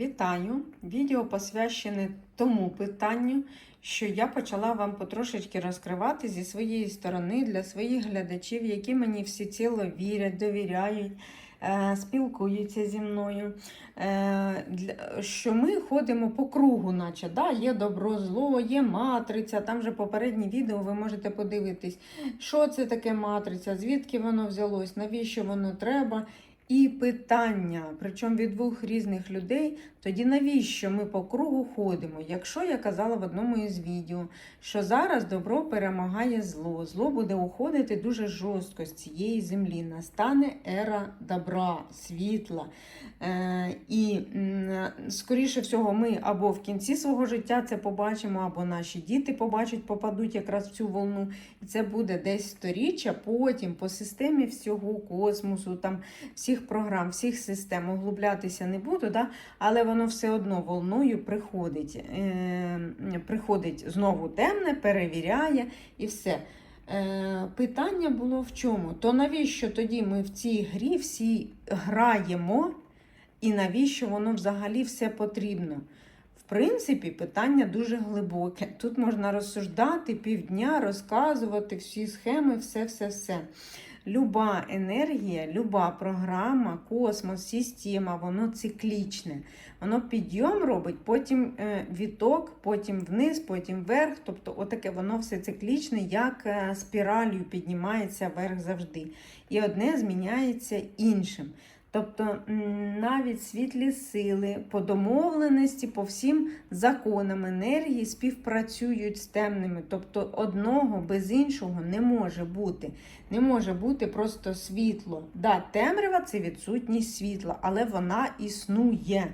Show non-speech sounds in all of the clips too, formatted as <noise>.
Вітаю! Відео посвящене тому питанню, що я почала вам потрошечки розкривати зі своєї сторони для своїх глядачів, які мені всеціло вірять, довіряють, е, спілкуються зі мною. Е, Що ми ходимо по кругу, наче да, є добро, зло, є матриця. Там же попереднє відео ви можете подивитись, що це таке матриця, звідки воно взялось, навіщо воно треба. І питання, причому від двох різних людей, тоді навіщо ми по кругу ходимо? Якщо я казала в одному із відео, що зараз добро перемагає зло, зло буде уходити дуже жорстко з цієї землі, настане ера добра, світла. Е, і скоріше всього, ми або в кінці свого життя це побачимо, або наші діти побачать, попадуть якраз в цю волну. І це буде десь сторіччя, потім по системі всього космосу, там всіх програм, всіх систем углублятися не буду, да? але воно все одно волною приходить. Е, приходить знову темне, перевіряє і все. Е, питання було в чому? То навіщо тоді ми в цій грі всі граємо, і навіщо воно взагалі все потрібно? В принципі, питання дуже глибоке. Тут можна розсуждати півдня, розказувати всі схеми, все-все-все. Люба енергія, люба програма, космос, система, воно циклічне. Воно підйом робить, потім е, відток, потім вниз, потім вверх. Тобто, отаке воно все циклічне, як е, спіралью піднімається вверх завжди. І одне зміняється іншим. Тобто навіть світлі сили по домовленості, по всім законам енергії співпрацюють з темними. Тобто одного без іншого не може бути. Не може бути просто світло. Да, темрява це відсутність світла, але вона існує.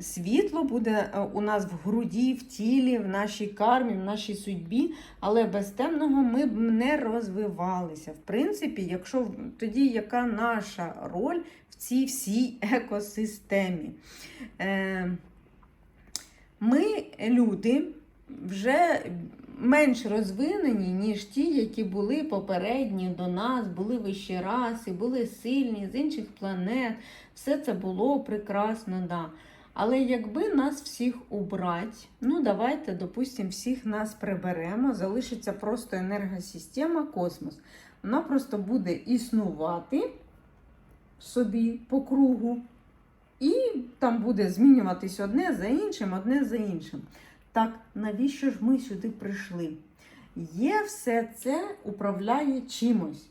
Світло буде е, у нас в груді, в тілі, в нашій кармі, в нашій судьбі, але без темного ми б не розвивалися. В принципі, якщо тоді яка наша роль в цій всій екосистемі? Е, Ми, люди, вже менш розвинені, ніж ті, які були попередні до нас, були вищі раси, були сильні з інших планет. Все це було прекрасно, да. Але якби нас всіх убрати, ну давайте, допустимо, всіх нас приберемо, залишиться просто енергосистема, космос. Вона просто буде існувати собі по кругу, і там буде змінюватись одне за іншим, одне за іншим. Так, навіщо ж ми сюди прийшли? Є все це управляє чимось.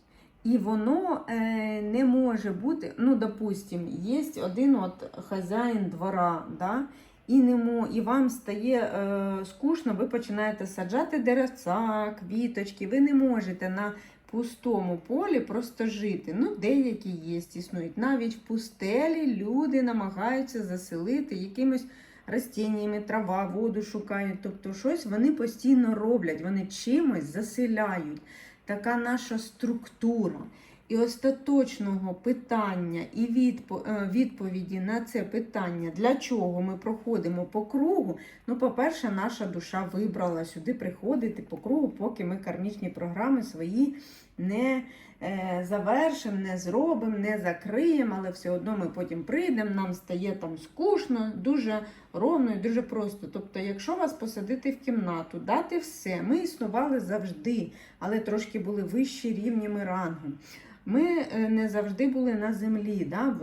І воно е, не може бути, ну, допустим, є один от хазяїн двора, да, і, не мо, і вам стає е, скучно, ви починаєте саджати деревця, квіточки, ви не можете на пустому полі просто жити. Ну, деякі є, існують. Навіть в пустелі люди намагаються заселити якимось растіннями, трава, воду шукають. Тобто щось вони постійно роблять, вони чимось заселяють. Така наша структура. І остаточного питання і е, відповіді на це питання, для чого ми проходимо по кругу. Ну, по-перше, наша душа вибрала сюди приходити по кругу, поки ми кармічні програми свої не е, завершимо, не зробимо, не закриємо, але все одно ми потім прийдемо, нам стає там скучно, дуже ровно і дуже просто. Тобто, якщо вас посадити в кімнату, дати все, ми існували завжди, але трошки були вищі рівнями рангу. Ми е, не завжди були на землі. Да?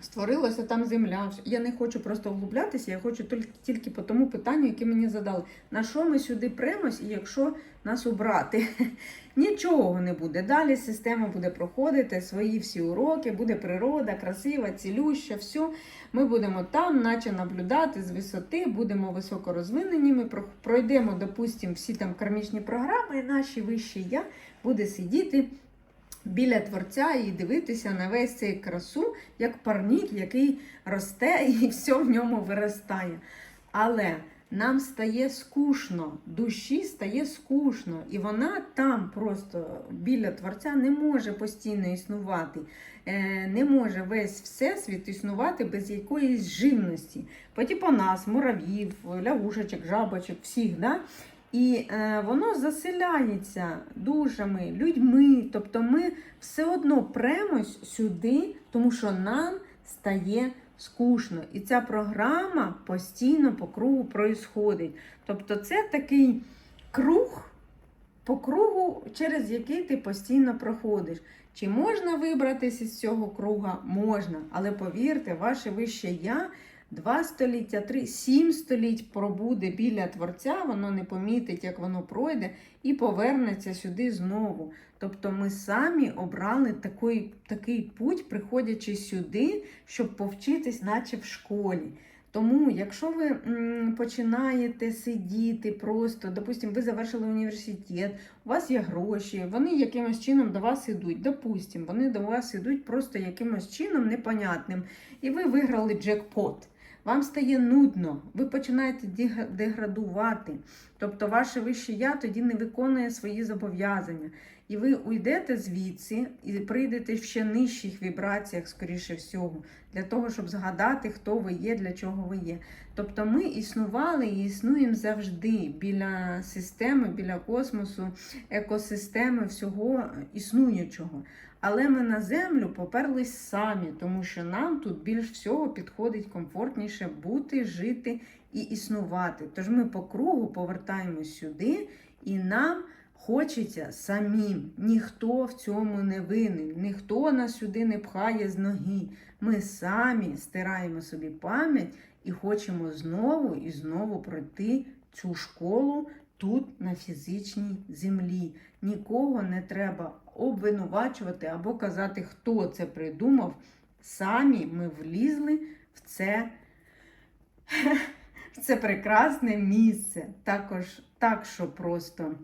Створилася там земля. Я не хочу просто вглублятися, я хочу тільки, тільки по тому питанню, яке мені задали. На що ми сюди премось, і якщо нас убрати? <laughs> Нічого не буде. Далі система буде проходити свої всі уроки, буде природа, красива, цілюща, все. Ми будемо там, наче наблюдати з висоти, будемо високорозвинені. Ми пройдемо, допустимо, всі там кармічні програми, і наші вищі я буде сидіти біля творця і дивитися на весь цей красу, як парнік, який росте <laughs> і все в ньому виростає. Але нам стає скучно, душі стає скучно, і вона там просто біля творця не може постійно існувати. Е, Не може весь всесвіт існувати без якоїсь живності. По типу нас, муравів, лягушечок, жабочок, всіх. Да? І е, воно заселяється душами, людьми. Тобто ми все одно премось сюди, тому що нам стає скучно. І ця програма постійно по кругу проїсходить. Тобто це такий круг по кругу, через який ти постійно проходиш. Чи можна вибратися з цього круга? Можна. Але повірте, ваше вище я два століття, три, сім століть пробуде біля творця, воно не помітить, як воно пройде, і повернеться сюди знову. Тобто ми самі обрали такий, такий путь, приходячи сюди, щоб повчитись, наче в школі. Тому, якщо ви м, починаєте сидіти просто, допустимо, ви завершили університет, у вас є гроші, вони якимось чином до вас ідуть. Допустимо, вони до вас ідуть просто якимось чином непонятним, і ви виграли джекпот. Вам стає нудно, ви починаєте деградувати. Тобто, ваше вище я тоді не виконує свої зобов'язання. І ви уйдете звідси і прийдете в ще нижчих вібраціях, скоріше всього, для того, щоб згадати, хто ви є, для чого ви є. Тобто ми існували і існуємо завжди біля системи, біля космосу, екосистеми, всього існуючого. Але ми на землю поперлись самі, тому що нам тут більш всього підходить комфортніше бути, жити і існувати. Тож ми по кругу повертаємось сюди, і нам хочеться самим. Ніхто в цьому не винен, ніхто нас сюди не пхає з ноги. Ми самі стираємо собі пам'ять і хочемо знову і знову пройти цю школу тут, на фізичній землі. Нікого не треба обвинувачувати або казати, хто це придумав. Самі ми влізли в це, <laughs> це прекрасне місце. Також так, що просто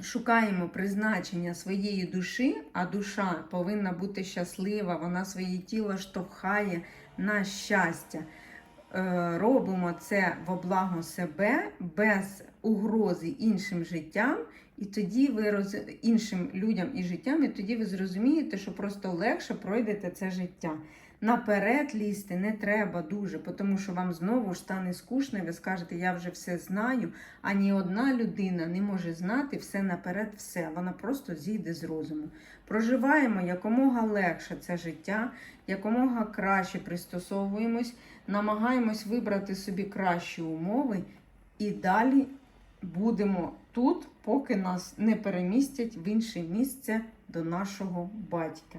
шукаємо призначення своєї душі, а душа повинна бути щаслива, вона своє тіло штовхає на щастя. Е, Робимо це во благо себе без угрози іншим життям, і тоді ви роз... іншим людям і життям, і тоді ви зрозумієте, що просто легше пройдете це життя. Наперед лізти не треба дуже, тому що вам знову ж стане скучно, і ви скажете, я вже все знаю. А ні одна людина не може знати все наперед, все. Вона просто зійде з розуму. Проживаємо якомога легше це життя, якомога краще пристосовуємось, намагаємось вибрати собі кращі умови і далі будемо тут, поки нас не перемістять в інше місце до нашого батька.